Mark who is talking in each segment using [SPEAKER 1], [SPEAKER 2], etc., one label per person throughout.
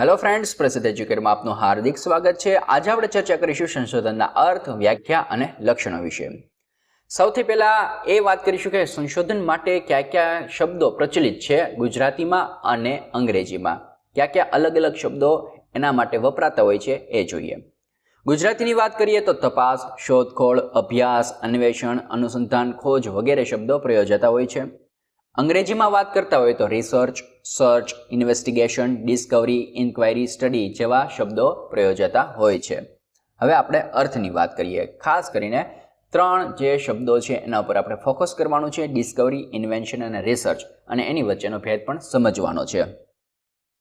[SPEAKER 1] Hello friends પ્રસિદ્ધ એજ્યુકેટમાં આપનું હાર્દિક સ્વાગત છે. આજે આપણે ચર્ચા કરીશું સંશોધનના અર્થ, વ્યાખ્યા અને લક્ષણો વિશે. સૌથી પહેલાં એ વાત કરીશું કે સંશોધન માટે કયા કયા શબ્દો પ્રચલિત છે ગુજરાતીમાં અને અંગ્રેજીમાં. કયા કયા અલગ અલગ શબ્દો એના માટે વપરાતા હોય છે એ જોઈએ. ગુજરાતીની વાત કરીએ તો તપાસ, શોધખોળ, અભ્યાસ, અન્વેષણ, અનુસંધાન, ખોજ વગેરે શબ્દો પ્રયોજાતા હોય છે. અંગ્રેજીમાં વાત કરતા હોય તો research search investigation discovery inquiry study જેવા શબ્દો પ્રયોજાતા હોય છે. હવે આપણે અર્થની વાત કરીએ. ખાસ કરીને ત્રણ જે શબ્દો છે એના ઉપર આપણે ફોકસ કરવાનું છે ડિસ્કવરી ઇન્વેન્શન અને રિસર્ચ અને એની વચ્ચેનો ભેદ પણ સમજવાનો છે.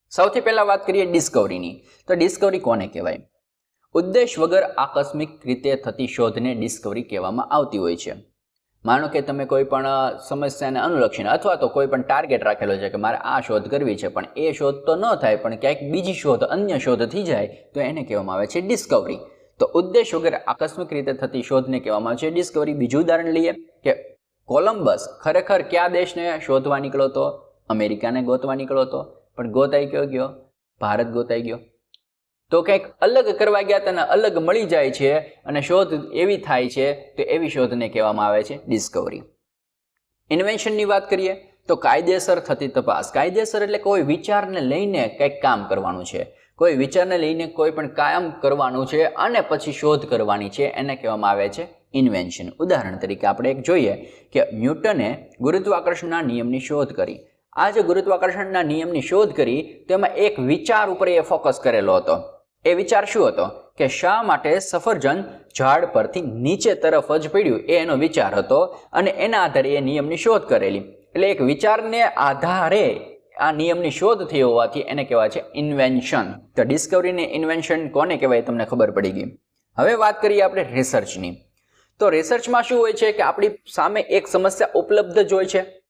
[SPEAKER 1] સૌથી પહેલાં વાત કરીએ ડિસ્કવરીની તો ડિસ્કવરી કોને કહેવાય? ઉદ્દેશ વગર આકસ્મિક રીતે થતી શોધને ડિસ્કવરી કહેવામાં આવતી હોય છે. માનો કે તમે કોઈ પણ સમસ્યાને અનુલક્ષીને અથવા તો કોઈ પણ ટાર્ગેટ રાખેલો છે કે મારે આ શોધ કરવી છે, પણ એ શોધ તો ન થાય, પણ ક્યાંક બીજી શોધ, અન્ય શોધ થઈ જાય, તો એને કહેવામાં આવે છે ડિસ્કવરી તો ઉદ્દેશ વગર આકસ્મિક રીતે થતી શોધને કહેવામાં આવે છે ડિસ્કવરી બીજું ઉદાહરણ લઈએ કે કોલમ્બસ ખરેખર કયા દેશને શોધવા નીકળ્યો હતો? અમેરિકાને ગોતવા નીકળ્યો હતો? પણ ગોતાઈ કયો ગયો? ભારત ગોતાઈ ગયો. તો કંઈક અલગ કરવા ગયા તેને અલગ મળી જાય છે અને શોધ એવી થાય છે તો એવી શોધને કહેવામાં આવે છે ડિસ્કવરી ઇન્વેન્શનની વાત કરીએ તો કાયદેસર થતી તપાસ. કાયદેસર એટલે કોઈ વિચારને લઈને કંઈક કામ કરવાનું છે. કોઈ વિચારને લઈને કોઈ પણ કાયમ કરવાનું છે અને પછી શોધ કરવાની છે એને કહેવામાં આવે છે ઇન્વેન્શન ઉદાહરણ તરીકે આપણે એક જોઈએ કે ન્યૂટને ગુરુત્વાકર્ષણના નિયમની શોધ કરી. આ જે ગુરુત્વાકર્ષણના નિયમની શોધ કરી, તેમાં એક વિચાર ઉપર એ ફોકસ કરેલો હતો. એ વિચાર શું હતો? કે શા માટે સફરજન ઝાડ પરથી નીચે તરફ જ પડ્યું? એ એનો વિચાર હતો અને એના આધારે એ નિયમની શોધ કરેલી. એટલે એક વિચારને આધારે આ નિયમની શોધ થઈ હોવાથી એને કહેવાય છે ઇન્વેન્શન તો ડિસ્કવરીને ઇન્વેન્શન કોને કહેવાય તમને ખબર પડી ગઈ. હવે વાત કરીએ આપણે રિસર્ચની તો રિસર્ચમાં શું હોય છે કે આપણી સામે એક સમસ્યા ઉપલબ્ધ જ હોય છે.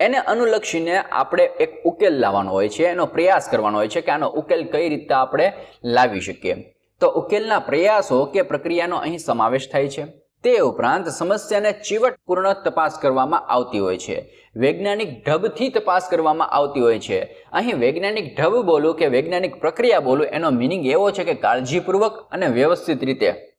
[SPEAKER 1] એને અનુલક્ષીને આપણે એક ઉકેલ લાવવાનો હોય છે, એનો પ્રયાસ કરવાનો હોય છે કે આનો ઉકેલ કઈ રીતે આપણે લાવી શકીએ. તો ઉકેલના પ્રયાસો કે પ્રક્રિયાનો અહીં સમાવેશ થાય છે. તે ઉપરાંત સમસ્યાને ચીવટપૂર્ણ તપાસ કરવામાં આવતી હોય છે. વૈજ્ઞાનિક ઢબથી તપાસ કરવામાં આવતી હોય છે. અહીં વૈજ્ઞાનિક ઢબ બોલું કે વૈજ્ઞાનિક પ્રક્રિયા બોલું એનો મિનિંગ એવો છે કે કાળજીપૂર્વક અને વ્યવસ્થિત રીતે.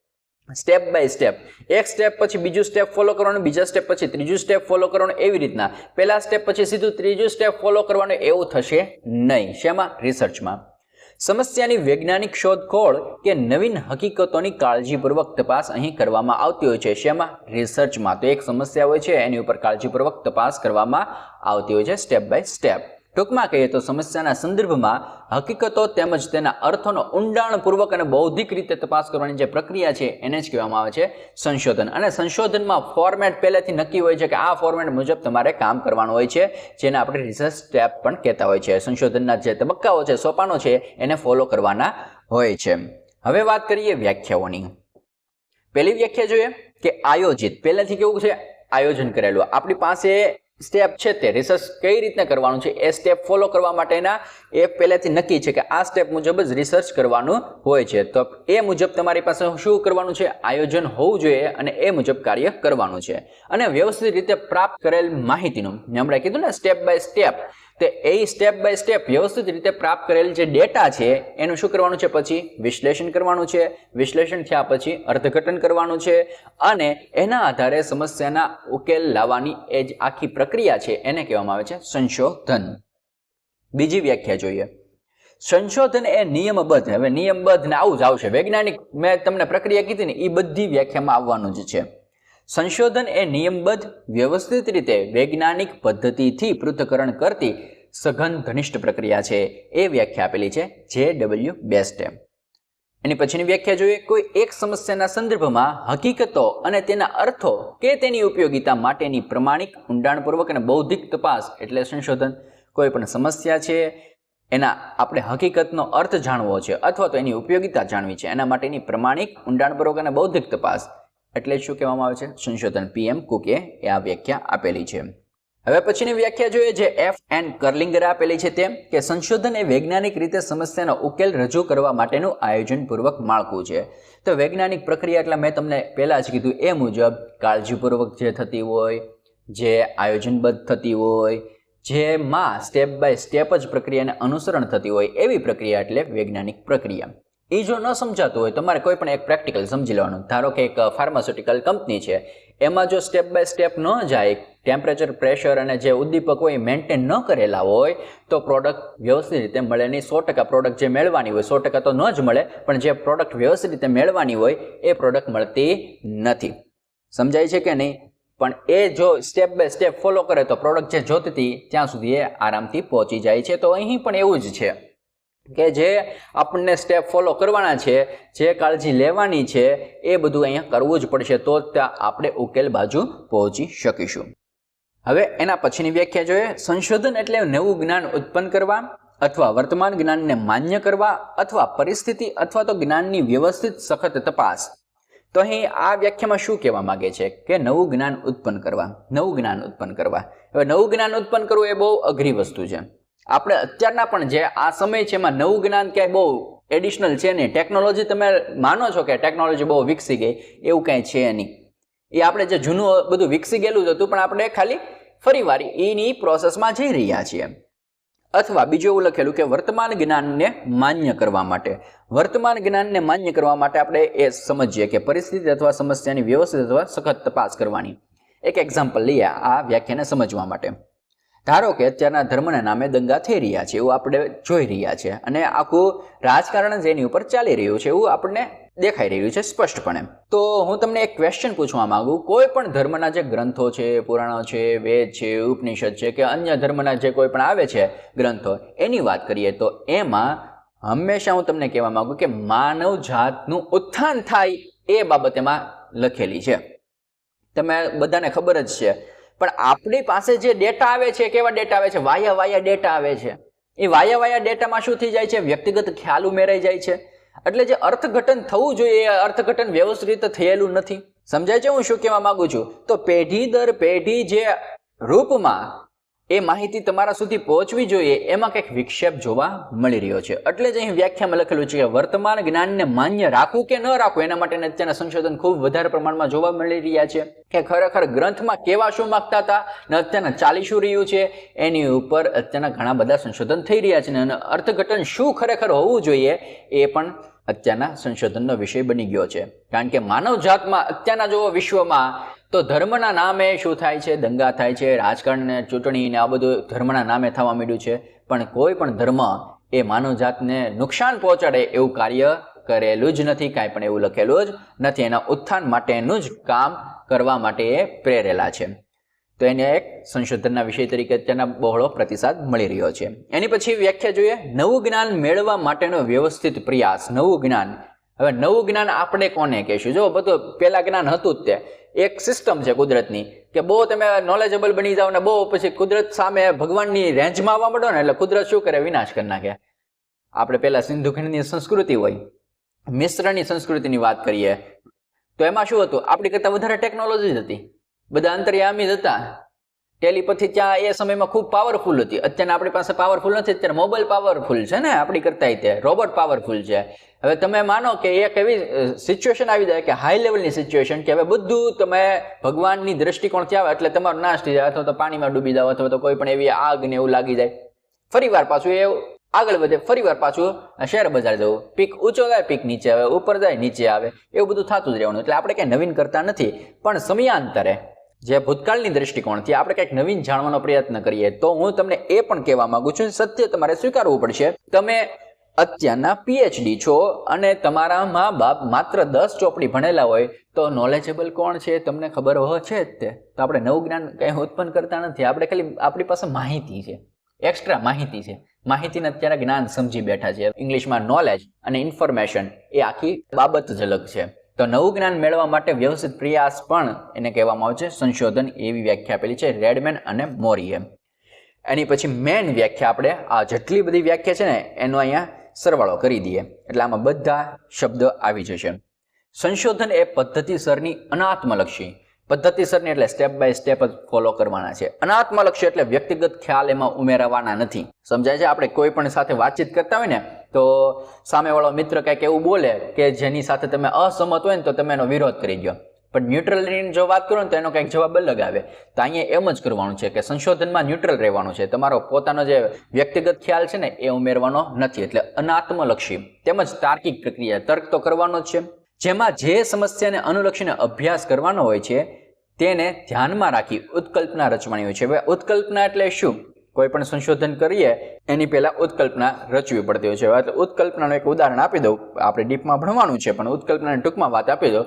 [SPEAKER 1] Step by step. એક સ્ટેપ પછી બીજું સ્ટેપ ફોલો કરવાનું, બીજા સ્ટેપ પછી ત્રીજું સ્ટેપ ફોલો કરવાનું, એવી રીતના. પહેલા સ્ટેપ પછી સીધું ત્રીજું સ્ટેપ ફોલો કરવાનું એવું થશે નહીં. શેમાં? રિસર્ચમાં. સમસ્યાની વૈજ્ઞાનિક શોધખોળ કે નવીન હકીકતોની કાળજીપૂર્વક તપાસ અહીં કરવામાં આવતી હોય છે. શેમાં? રિસર્ચમાં. તો એક સમસ્યા હોય છે, એની ઉપર કાળજીપૂર્વક તપાસ કરવામાં આવતી હોય છે, સ્ટેપ બાય સ્ટેપ. ટૂંકમાં કહીએ તો સમસ્યાના સંદર્ભમાં હકીકતો તેમજ તેના અર્થોનો ઊંડાણપૂર્વક અને બૌદ્ધિક રીતે તપાસ કરવાની જે પ્રક્રિયા છે, એને જ કહેવામાં આવે છે સંશોધન. અને સંશોધનમાં ફોર્મેટ પહેલેથી નક્કી હોય છે કે આ ફોર્મેટ મુજબ તમારે કામ કરવાનું હોય છે, જેને આપણે રિસર્ચ સ્ટેપ પણ કહેતા હોય છે. સંશોધનના જે તબક્કાઓ છે, સોપાનો છે, એને ફોલો કરવાના હોય છે. હવે વાત કરીએ વ્યાખ્યાઓની. પહેલી વ્યાખ્યા જોઈએ કે આયોજિત. પહેલેથી કેવું છે? આયોજન કરેલું. આપણી પાસે સ્ટેપ છે તે. રિસર્ચ કઈ રીતના કરવાનું છે? એ સ્ટેપ ફોલો કરવા માટેના એ પહેલેથી નક્કી છે કે આ સ્ટેપ મુજબ જ રિસર્ચ કરવાનું હોય છે. તો એ મુજબ તમારી પાસે શું કરવાનું છે? આયોજન હોવું જોઈએ અને એ મુજબ કાર્ય કરવાનું છે. અને વ્યવસ્થિત રીતે પ્રાપ્ત કરેલ માહિતીનું, મેં હમણાં કીધું ને સ્ટેપ બાય સ્ટેપ તે એ સ્ટેપ બાય સ્ટેપ વ્યવસ્થિત રીતે પ્રાપ્ત કરેલ જે ડેટા છે, એનું શું કરવાનું છે પછી? વિશ્લેષણ કરવાનું છે. વિશ્લેષણ થયા પછી અર્થઘટન કરવાનું છે. અને એના આધારે સમસ્યાના ઉકેલ લાવવાની એ જ આખી પ્રક્રિયા છે, એને કહેવામાં આવે છે સંશોધન. બીજી વ્યાખ્યા જોઈએ. સંશોધન એ નિયમબદ્ધ, હવે નિયમબદ્ધ ને આવું જ આવશે. વૈજ્ઞાનિક મેં તમને પ્રક્રિયા કીધી ને એ બધી વ્યાખ્યામાં આવવાનું જ છે. સંશોધન એ નિયમબદ્ધ, વ્યવસ્થિત રીતે વૈજ્ઞાનિક પદ્ધતિથી પૃથ્થકરણ કરતી સઘન ઘનિષ્ઠ પ્રક્રિયા છે. એ વ્યાખ્યા આપેલી છે જે ડબલ્યુ બેસ્ટે. એની પછીની વ્યાખ્યા જોઈએ, કોઈ એક સમસ્યાના સંદર્ભમાં હકીકતો અને તેના અર્થો કે તેની ઉપયોગિતા માટેની પ્રમાણિક ઊંડાણપૂર્વક અને બૌદ્ધિક તપાસ, એટલે સંશોધન કોઈ પણ સમસ્યા છે, એના આપણે હકીકતનો અર્થ જાણવો છે અથવા તો એની ઉપયોગિતા જાણવી છે, એના માટેની પ્રમાણિક ઊંડાણપૂર્વક અને બૌદ્ધિક તપાસ એટલે શું કહેવામાં આવે છે? સંશોધન પીએમ કુકે એ આ વ્યાખ્યા આપેલી છે. હવે પછીની વ્યાખ્યા જોઈએ જે એફ એન કર્લિંગરે આપેલી છે તેમ કે સંશોધન એ વૈજ્ઞાનિક રીતે સમસ્યાનો ઉકેલ રજૂ કરવા માટેનું આયોજનપૂર્વક માળખું છે. તો વૈજ્ઞાનિક પ્રક્રિયા એટલે મેં તમને પહેલાં જ કીધું એ મુજબ કાળજીપૂર્વક જે થતી હોય, જે આયોજનબદ્ધ થતી હોય જેમાં સ્ટેપ બાય સ્ટેપ જ પ્રક્રિયાને અનુસરણ થતી હોય એવી પ્રક્રિયા એટલે વૈજ્ઞાનિક પ્રક્રિયા. એ જો ન સમજાતું હોય તમારે કોઈ પણ એક પ્રેક્ટિકલ સમજી લેવાનું. ધારો કે એક ફાર્માસ્યુટિકલ કંપની છે, એમાં જો સ્ટેપ બાય સ્ટેપ ન જાય ટેમ્પરેચર પ્રેશર અને જે ઉદ્દીપક હોય મેન્ટેન ન કરેલા હોય, તો પ્રોડક્ટ વ્યવસ્થિત રીતે મળે નહીં. સો ટકા પ્રોડક્ટ જે મેળવાની હોય, સો ટકા તો ન જ મળે, પણ જે પ્રોડક્ટ વ્યવસ્થિત રીતે મેળવાની હોય, એ પ્રોડક્ટ મળતી નથી. સમજાય છે કે નહીં? પણ એ જો સ્ટેપ બાય સ્ટેપ ફોલો કરે તો પ્રોડક્ટ જે જોતી ત્યાં સુધી એ આરામથી પહોંચી જાય છે. તો અહીં પણ એવું જ છે કે જે આપણને સ્ટેપ ફોલો કરવાના છે, જે કાળજી લેવાની છે, એ બધું અહીંયા કરવું જ પડશે તો ત્યાં આપણે ઉકેલ બાજુ પહોંચી શકીશું. હવે એના પછીની વ્યાખ્યા જોઈએ. સંશોધન એટલે નવું જ્ઞાન ઉત્પન્ન કરવા અથવા વર્તમાન જ્ઞાનને માન્ય કરવા અથવા પરિસ્થિતિ અથવા તો જ્ઞાનની વ્યવસ્થિત સખત તપાસ. તો અહીં આ વ્યાખ્યામાં શું કહેવા માંગે છે? કે નવું જ્ઞાન ઉત્પન્ન કરવા, નવું જ્ઞાન ઉત્પન્ન કરવા. હવે નવું જ્ઞાન ઉત્પન્ન કરવું એ બહુ અઘરી વસ્તુ છે. આપણે અત્યારના પણ જે આ સમય છે એમાં નવું જ્ઞાન ક્યાંય બહુ એડિશનલ છે નહીં. ટેકનોલોજી તમે માનો છો કે ટેકનોલોજી બહુ વિકસી ગઈ, એવું કાંઈ છે નહીં. એ આપણે જે જૂનું બધું વિકસી ગયેલું જ હતું, પણ આપણે ખાલી ફરીવાર એની પ્રોસેસમાં જઈ રહ્યા છીએ. અથવા બીજું એવું લખેલું કે વર્તમાન જ્ઞાનને માન્ય કરવા માટે. વર્તમાન જ્ઞાનને માન્ય કરવા માટે આપણે એ સમજીએ કે પરિસ્થિતિ અથવા સમસ્યાની વ્યવસ્થિત અથવા સખત તપાસ કરવાની. એક એક્ઝામ્પલ લઈએ આ વ્યાખ્યાને સમજવા માટે. ધારો કે અત્યારના ધર્મના નામે દંગા થઈ રહ્યા છે, એવું આપણે જોઈ રહ્યા છે. અને આખું રાજકારણ જ એની ઉપર ચાલી રહ્યું છે, એવું આપણને દેખાઈ રહ્યું છે સ્પષ્ટપણે. તો હું તમને એક ક્વેશ્ચન પૂછવા માંગુ. કોઈ પણ ધર્મના જે ગ્રંથો છે, પુરાણો છે, વેદ છે, ઉપનિષદ છે કે અન્ય ધર્મના જે કોઈ પણ આવે છે ગ્રંથો, એની વાત કરીએ તો એમાં હંમેશા હું તમને કહેવા માંગુ કે માનવ જાતનું ઉત્થાન થાય એ બાબત એમાં લખેલી છે. તમે બધાને ખબર જ છે. પણ આપણી પાસે જે ડેટા આવે છે, કેવા ડેટા આવે છે? વાયા વાયા ડેટા આવે છે. એ વાયા વાયા ડેટામાં શું થઈ જાય છે? વ્યક્તિગત ખ્યાલ ઉમેરાઈ જાય છે. એટલે જે અર્થઘટન થવું જોઈએ એ અર્થઘટન વ્યવસ્થિત થયેલું નથી. સમજાય છે હું શું કહેવા માગું છું? તો પેઢી દર પેઢી જે રૂપમાં એ માહિતી તમારા સુધી પહોંચવી જોઈએ, એમાં કંઈક વિક્ષેપ જોવા મળી રહ્યો છે. એટલે જ અહીં વ્યાખ્યામાં લખેલું છે કે વર્તમાન જ્ઞાનને માન્ય રાખવું કે ન રાખવું, એના માટે અત્યારના સંશોધન ખૂબ વધારે પ્રમાણમાં જોવા મળી રહ્યા છે. કે ખરેખર ગ્રંથમાં કેવા શું માગતા હતા, ને અત્યારના ચાલી શું રહ્યું છે, એની ઉપર અત્યારના ઘણા બધા સંશોધન થઈ રહ્યા છે, અને અર્થઘટન શું ખરેખર હોવું જોઈએ, એ પણ અત્યારના સંશોધનનો વિષય બની ગયો છે. કારણ કે માનવ જાતમાં અત્યારના જો વિશ્વમાં તો ધર્મના નામે શું થાય છે? દંગા થાય છે રાજકારણને ચૂંટણીને આ બધું ધર્મના નામે થવા માંડ્યું છે. પણ કોઈ પણ ધર્મ એ માનવજાતને નુકસાન પહોંચાડે એવું કાર્ય કરેલું જ નથી, કાંઈ પણ એવું લખેલું જ નથી. એના ઉત્થાન માટેનું જ કામ કરવા માટે એ પ્રેરેલા છે. તો એને એક સંશોધનના વિષય તરીકે તેના બહોળો પ્રતિસાદ મળી રહ્યો છે. એની પછી વ્યાખ્યા જોઈએ. નવું જ્ઞાન મેળવવા માટેનો વ્યવસ્થિત પ્રયાસ. નવું જ્ઞાન હવે નવું જ્ઞાન આપણે કોને કહેશું? જો બધું પહેલાં જ્ઞાન હતું જ તે. એક સિસ્ટમ છે કુદરતની કે બહુ તમે નોલેજેબલ બની જાઓ ને બહુ પછી કુદરત સામે ભગવાનની રેન્જમાં આવવા માંડો ને એટલે કુદરત શું કરે? વિનાશ કરી નાખે. આપણે પહેલા સિંધુ ખંડની સંસ્કૃતિ હોય, મિશ્રની સંસ્કૃતિની વાત કરીએ, તો એમાં શું હતું? આપણી કરતાં વધારે ટેકનોલોજી જ હતી. બધા અંતર્યામી જ હતા. ટેલિપથી ત્યાં એ સમયમાં ખૂબ પાવરફુલ હતી. અત્યારે આપણી પાસે પાવરફુલ નથી, અત્યારે મોબાઈલ પાવરફુલ છે ને આપણી કરતાં તે. રોબોટ પાવરફુલ છે. હવે તમે માનો કે એક એવી સિચ્યુએશન આવી જાય કે હાઈ લેવલની સિચ્યુએશન કે હવે બધું તમે ભગવાનની દ્રષ્ટિકોણથી આવે એટલે તમારો નાશ થઈ જાય અથવા તો પાણીમાં ડૂબી જાવ અથવા તો કોઈ પણ એવી આગ ને એવું લાગી જાય. ફરીવાર પાછું એ આગળ વધે ફરીવાર પાછું શેર બજાર જવું. પીક ઊંચો જાય પીક નીચે આવે, ઉપર જાય, નીચે આવે. એવું બધું થતું જ રહેવાનું. એટલે આપણે કંઈ નવીન કરતા નથી. પણ સમયાંતરે જે ભૂતકાળની દ્રષ્ટિકોણથી આપણે કંઈક નવીન જાણવાનો પ્રયત્ન કરીએ, તો હું તમને એ પણ કહેવા માંગુ છું, સત્ય તમારે સ્વીકારવું પડશે. તમે અત્યારના પીએચડી છો અને તમારા મા બાપ માત્ર દસ ચોપડી ભણેલા હોય, તો નોલેજેબલ કોણ છે તમને ખબર હોય છે જ તે? તો આપણે નવું જ્ઞાન કંઈ ઉત્પન્ન કરતા નથી, આપણે ખાલી આપણી પાસે માહિતી છે એક્સ્ટ્રા માહિતી છે. માહિતીને અત્યારે જ્ઞાન સમજી બેઠા છે. ઇંગ્લિશમાં નોલેજ અને ઇન્ફોર્મેશન એ આખી બાબત જ અલગ છે. તો નવું જ્ઞાન મેળવવા માટે વ્યવસ્થિત પ્રયાસ પણ એને કહેવામાં આવે છે. સંશોધન એવી વ્યાખ્યા આપેલી છે રેડમેન અને મોરીએ. એની પછી મેન વ્યાખ્યા આપણે આ જેટલી બધી વ્યાખ્યા છે ને, એનો અહીંયા સરવાળો કરી દઈએ. એટલે આમાં બધા શબ્દ આવી જશે. સંશોધન એ પદ્ધતિસરની અનાત્મલક્ષી. પદ્ધતિસરની એટલે સ્ટેપ બાય સ્ટેપ જ ફોલો કરવાના છે. અનાત્મલક્ષી એટલે વ્યક્તિગત ખ્યાલ એમાં ઉમેરવાના નથી. સમજાય છે? આપણે કોઈ પણ સાથે વાતચીત કરતા હોય ને, તો સામેવાળો મિત્ર કંઈક એવું બોલે કે જેની સાથે તમે અસહમત હોય ને, તો તમે એનો વિરોધ કરી ગયો પણ ન્યુટ્રલની જો વાત કરો ને, તો એનો કંઈક જવાબ અલગ આવે. તો અહીંયા એમ જ કરવાનું છે કે સંશોધનમાં ન્યુટ્રલ રહેવાનું છે. તમારો પોતાનો જે વ્યક્તિગત ખ્યાલ છે ને, એ ઉમેરવાનો નથી. એટલે અનાત્મલક્ષી તેમજ તાર્કિક પ્રક્રિયા. તર્ક તો કરવાનો જ છે. જેમાં જે સમસ્યાને અનુલક્ષીને અભ્યાસ કરવાનો હોય છે, તેને ધ્યાનમાં રાખી ઉત્કલ્પના રચવાની હોય છે. હવે ઉત્કલ્પના એટલે શું? કોઈ પણ સંશોધન કરીએ, એની પહેલા ઉત્કલ્પના રચવી પડતી હોય છે. એટલે ઉત્કલ્પનાનું એક ઉદાહરણ આપી દઉં. આપણે ડીપમાં ભણવાનું છે, પણ ઉત્કલ્પનાની ટૂંકમાં વાત આપી દો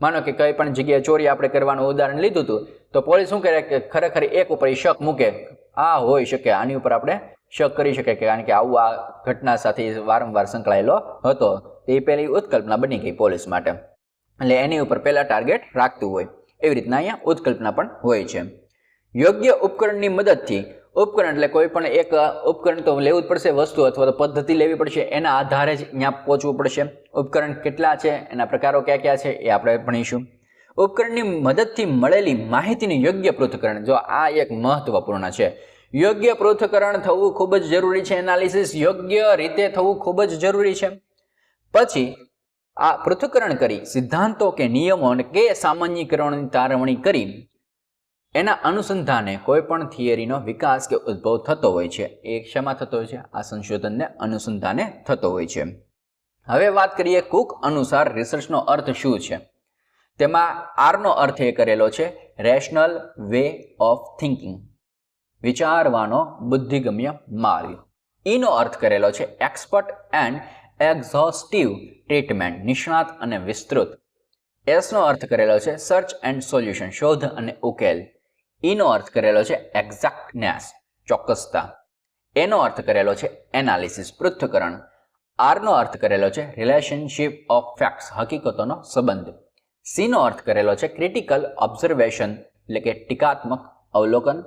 [SPEAKER 1] માનો કે કઈ પણ જગ્યાએ ચોરી આપણે કરવાનું ઉદાહરણ લીધું હતું, તો પોલીસ શું કરે કે ખરેખર એક ઉપર શક મૂકે. આ હોઈ શકે, આની ઉપર આપણે શક કરી શકીએ કે કારણ કે આવું આ ઘટના સાથે વારંવાર સંકળાયેલો હતો. એ પહેલી ઉત્કલ્પના બની ગઈ પોલીસ માટે. એટલે એની ઉપર પહેલાં ટાર્ગેટ રાખતું હોય. એવી રીતના અહીંયા ઉત્કલ્પના પણ હોય છે. યોગ્ય ઉપકરણની મદદથી, ઉપકરણ એટલે કોઈ પણ એક ઉપકરણ તો લેવું જ પડશે, વસ્તુ અથવા તો પદ્ધતિ લેવી પડશે, એના આધારે જ અહીંયા પહોંચવું પડશે. ઉપકરણ કેટલા છે, એના પ્રકારો કયા કયા છે, એ આપણે ભણીશું. ઉપકરણની મદદથી મળેલી માહિતીનું યોગ્ય પૃથ્થકરણ, જો આ એક મહત્વપૂર્ણ છે. યોગ્ય પૃથ્થકરણ થવું ખૂબ જ જરૂરી છે એનાલિસિસ યોગ્ય રીતે થવું ખૂબ જ જરૂરી છે. પછી આ પૃથ્થકરણ કરી, સિદ્ધાંતો કે નિયમો અને કે સામાન્યકરણની તારવણી કરી, એના અનુસંધાને કોઈ પણ થિયરીનો વિકાસ કે ઉદ્ભવ થતો હોય છે. એ શેમાં થતો હોય છે? આ સંશોધનને અનુસંધાને થતો હોય છે. હવે વાત કરીએ કુક અનુસાર રિસર્ચનો અર્થ શું છે? તેમાં આરનો અર્થ એ કરેલો છે રેશનલ વે ઓફ થિંકિંગ વિચારવાનો બુદ્ધિગમ્ય માર્ગ. ઈનો અર્થ કરેલો છે એક્સપર્ટ એન્ડ એક્ઝોસ્ટિવ ટ્રીટમેન્ટ નિષ્ણાત અને વિસ્તૃત. એસનો અર્થ કરેલો છે સર્ચ એન્ડ સોલ્યુશન શોધ અને ઉકેલ. ઈનો અર્થ કરેલો છે એક્ઝેક્ટનેસ ચોક્કસતા. એનો અર્થ કરેલો છે એનાલિસિસ પૃથ્થકરણ. આરનો અર્થ કરેલો છે રિલેશનશિપ ઓફ ફેક્ટ્સ હકીકતોનો સંબંધ. સીનો અર્થ કરેલો છે ક્રિટિકલ ઓબ્ઝર્વેશન એટલે કે ટીકાત્મક અવલોકન.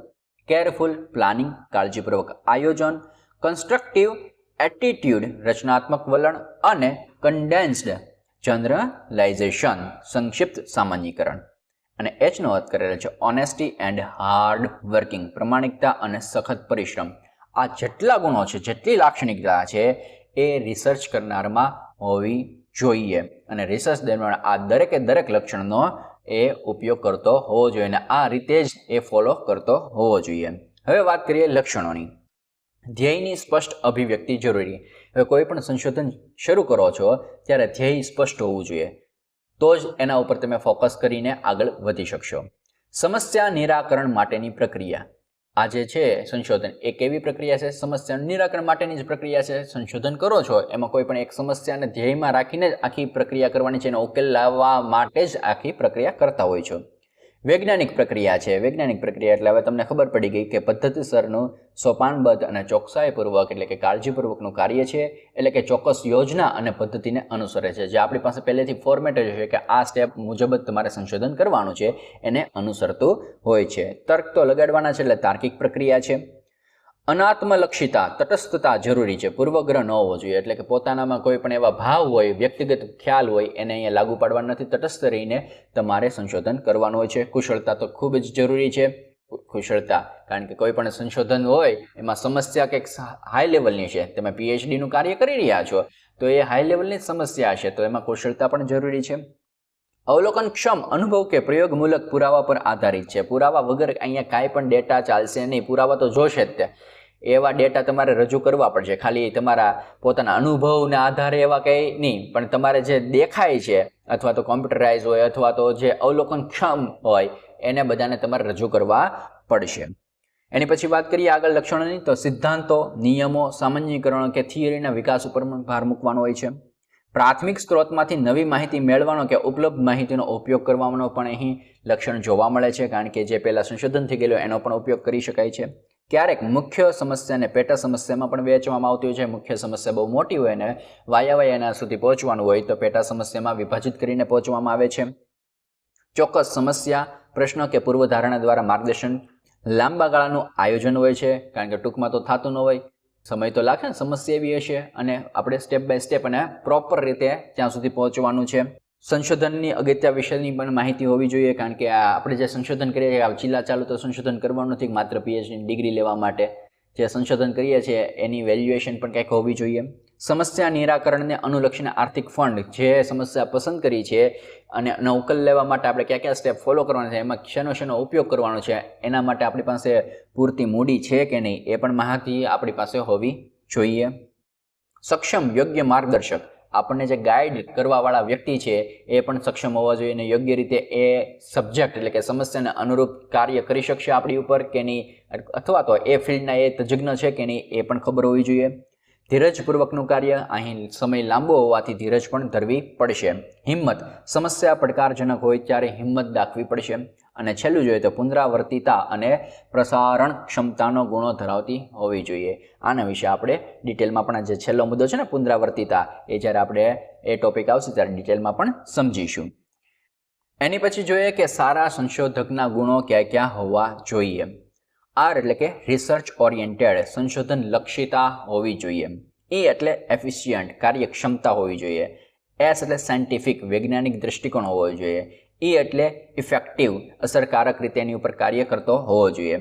[SPEAKER 1] કેરફુલ પ્લાનિંગ કાળજીપૂર્વક આયોજન. કન્સ્ટ્રક્ટિવ એટીટ્યુડ રચનાત્મક વલણ અને કન્ડેન્સ્ડ જનરલાઇઝેશન સંક્ષિપ્ત સામાન્યીકરણ. અને એચનો વાત કરેલો છે ઓનેસ્ટી એન્ડ હાર્ડ વર્કિંગ પ્રમાણિકતા અને સખત પરિશ્રમ. આ જેટલા ગુણો છે, જેટલી લાક્ષણિકતા છે, એ રિસર્ચ કરનારમાં હોવી જોઈએ. અને રિસર્ચ દરમિયાન આ દરેકે દરેક લક્ષણનો એ ઉપયોગ કરતો હોવો જોઈએ અને આ રીતે જ એ ફોલો કરતો હોવો જોઈએ. હવે વાત કરીએ લક્ષણોની. ધ્યેયની સ્પષ્ટ અભિવ્યક્તિ જરૂરી. હવે કોઈ પણ સંશોધન શરૂ કરો છો, ત્યારે ધ્યેય સ્પષ્ટ હોવું જોઈએ. તો જ એના ઉપર તમે ફોકસ કરીને આગળ વધી શકશો. સમસ્યા નિરાકરણ માટેની પ્રક્રિયા. આ જે છે, સંશોધન એ કેવી પ્રક્રિયા છે? સમસ્યા નિરાકરણ માટેની જ પ્રક્રિયા છે. સંશોધન કરો છો, એમાં કોઈ પણ એક સમસ્યાને ધ્યેયમાં રાખીને જ આખી પ્રક્રિયા કરવાની છે. એનો ઉકેલ લાવવા માટે જ આખી પ્રક્રિયા કરતા હોય છો. વૈજ્ઞાનિક પ્રક્રિયા છે. વૈજ્ઞાનિક પ્રક્રિયા એટલે હવે તમને ખબર પડી ગઈ કે પદ્ધતિસરનું સોપાનબદ્ધ અને ચોકસાઈપૂર્વક એટલે કે કાળજીપૂર્વકનું કાર્ય છે, એટલે કે ચોક્કસ યોજના અને પદ્ધતિને અનુસરે છે. જે આપણી પાસે પહેલેથી ફોર્મેટ જ છે કે આ સ્ટેપ મુજબ જ તમારે સંશોધન કરવાનું છે, એને અનુસરતું હોય છે. તર્ક તો લગાડવાના છે, એટલે તાર્કિક પ્રક્રિયા છે. અનાત્મલક્ષિતા, તટસ્થતા જરૂરી છે. પૂર્વગ્રહ ન હોવો જોઈએ. એટલે કે પોતાનામાં કોઈ પણ એવા ભાવ હોય, વ્યક્તિગત ખ્યાલ હોય, એને અહીંયા લાગુ પાડવા નથી. તટસ્થ રહીને તમારે સંશોધન કરવાનું હોય છે. કુશળતા તો ખૂબ જ જરૂરી છે. કુશળતા, કારણ કે કોઈ પણ સંશોધન હોય, એમાં સમસ્યા કંઈક હાઈ લેવલની છે. તમે પીએચડીનું કાર્ય કરી રહ્યા છો, તો એ હાઈ લેવલની સમસ્યા હશે તો એમાં કુશળતા પણ જરૂરી છે. અવલોકનક્ષમ અનુભવ કે પ્રયોગમૂલક પુરાવા પર આધારિત છે. પુરાવા વગર અહીંયા કાંઈ પણ ડેટા ચાલશે નહીં. પુરાવા તો જોશે જ તે એવા ડેટા તમારે રજૂ કરવા પડશે. ખાલી તમારા પોતાના અનુભવના આધારે એવા કંઈ નહીં, પણ તમારે જે દેખાય છે, અથવા તો કોમ્પ્યુટરાઇઝ હોય, અથવા તો જે અવલોકનક્ષમ હોય, એને બધાને તમારે રજૂ કરવા પડશે. એની પછી વાત કરીએ આગળ લક્ષણોની, તો સિદ્ધાંતો, નિયમો, સામાન્યકરણ કે થિયરીના વિકાસ ઉપર પણ ભાર મૂકવાનો હોય છે. પ્રાથમિક સ્ત્રોતમાંથી નવી માહિતી મેળવવાનો કે ઉપલબ્ધ માહિતીનો ઉપયોગ કરવાનો પણ અહીં લક્ષણ જોવા મળે છે, કારણ કે જે પહેલાં સંશોધન થઈ ગયેલું એનો પણ ઉપયોગ કરી શકાય છે. ક્યારેક મુખ્ય સમસ્યાને પેટા સમસ્યામાં પણ વહેંચવામાં આવતી હોય છે. મુખ્ય સમસ્યા બહુ મોટી હોય ને વાયા એના સુધી પહોંચવાનું હોય તો પેટા સમસ્યામાં વિભાજિત કરીને પહોંચવામાં આવે છે. ચોક્કસ સમસ્યા, પ્રશ્ન કે પૂર્વધારણા દ્વારા માર્ગદર્શન લાંબા ગાળાનું આયોજન હોય છે. કારણ કે ટૂંકમાં તો થતું ન હોય. સમય તો લાગે સમસ્યા એવી હશે અને આપણે સ્ટેપ બાય સ્ટેપ અને પ્રોપર રીતે ત્યાં સુધી પહોંચવાનું છે. સંશોધનની અગત્ય વિષયની પણ માહિતી હોવી જોઈએ, કારણ કે આ આપણે જે સંશોધન કરીએ છીએ જિલ્લા ચાલુ તો સંશોધન કરવાનું નથી, માત્ર પીએચડી ડિગ્રી લેવા માટે જે સંશોધન કરીએ છીએ, એની વેલ્યુએશન પણ કંઈક હોવી જોઈએ. સમસ્યા નિરાકરણને અનુલક્ષીને આર્થિક ફંડ જે સમસ્યા પસંદ કરી છે, અને એનો ઉકેલ લેવા માટે આપણે કયા કયા સ્ટેપ ફોલો કરવાના છે, એમાં શેનો શેનો ઉપયોગ કરવાનો છે, એના માટે આપણી પાસે પૂરતી મૂડી છે કે નહીં, એ પણ માહિતી આપણી પાસે હોવી જોઈએ. સક્ષમ, યોગ્ય માર્ગદર્શક. આપણને જે ગાઈડ કરવાવાળા વ્યક્તિ છે, એ પણ સક્ષમ હોવા જોઈએ અને યોગ્ય રીતે એ સબ્જેક્ટ એટલે કે સમસ્યાને અનુરૂપ કાર્ય કરી શકશે આપણી ઉપર કે નહીં? અથવા તો એ ફિલ્ડના એ તજજ્ઞ છે કે નહીં, એ પણ ખબર હોવી જોઈએ. ધીરજપૂર્વકનું કાર્ય. અહીં સમય લાંબો હોવાથી ધીરજ પણ ધરવી પડશે. હિંમત સમસ્યા પડકારજનક હોય ત્યારે હિંમત દાખવી પડશે. અને છેલ્લું જોઈએ તો પુનરાવર્તિતા અને પ્રસારણ ક્ષમતાનો ગુણો ધરાવતી હોવી જોઈએ. આના વિશે આપણે ડિટેલમાં પણ જે છેલ્લો મુદ્દો છે ને, પુનરાવર્તિતા. એ જ્યારે આપણે એ ટોપિક આવશે ત્યારે ડિટેલમાં પણ સમજીશું. એની પછી જોઈએ કે સારા સંશોધકના ગુણો ક્યાં ક્યાં હોવા જોઈએ. આર એટલે કે રિસર્ચ ઓરિએન્ટેડ સંશોધન લક્ષિતા હોવી જોઈએ. એ એટલે એફિશિયન્ટ કાર્યક્ષમતા હોવી જોઈએ. એસ એટલે સાયન્ટિફિક વૈજ્ઞાનિક દૃષ્ટિકોણ હોવો જોઈએ. એ એટલે ઇફેક્ટિવ અસરકારક રીતે એની ઉપર કાર્ય કરતો હોવો જોઈએ.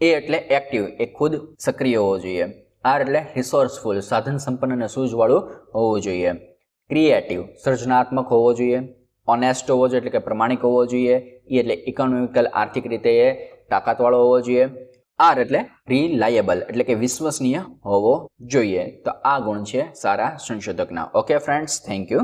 [SPEAKER 1] એ એટલે એક્ટિવ એ ખુદ સક્રિય હોવો જોઈએ. આર એટલે રિસોર્સફુલ સાધન સંપન્ન અને સૂઝવાળું હોવું જોઈએ. ક્રિએટિવ સર્જનાત્મક હોવો જોઈએ. ઓનેસ્ટ હોવો જોઈએ એટલે કે પ્રમાણિક હોવો જોઈએ. એ એટલે ઇકોનોમિકલ આર્થિક રીતે તાકાતવાળો હોવો જોઈએ. આર એટલે રિલાયેબલ એટલે કે વિશ્વસનીય હોવો જોઈએ. તો આ ગુણ છે સારા સંશોધકના. Okay friends thank you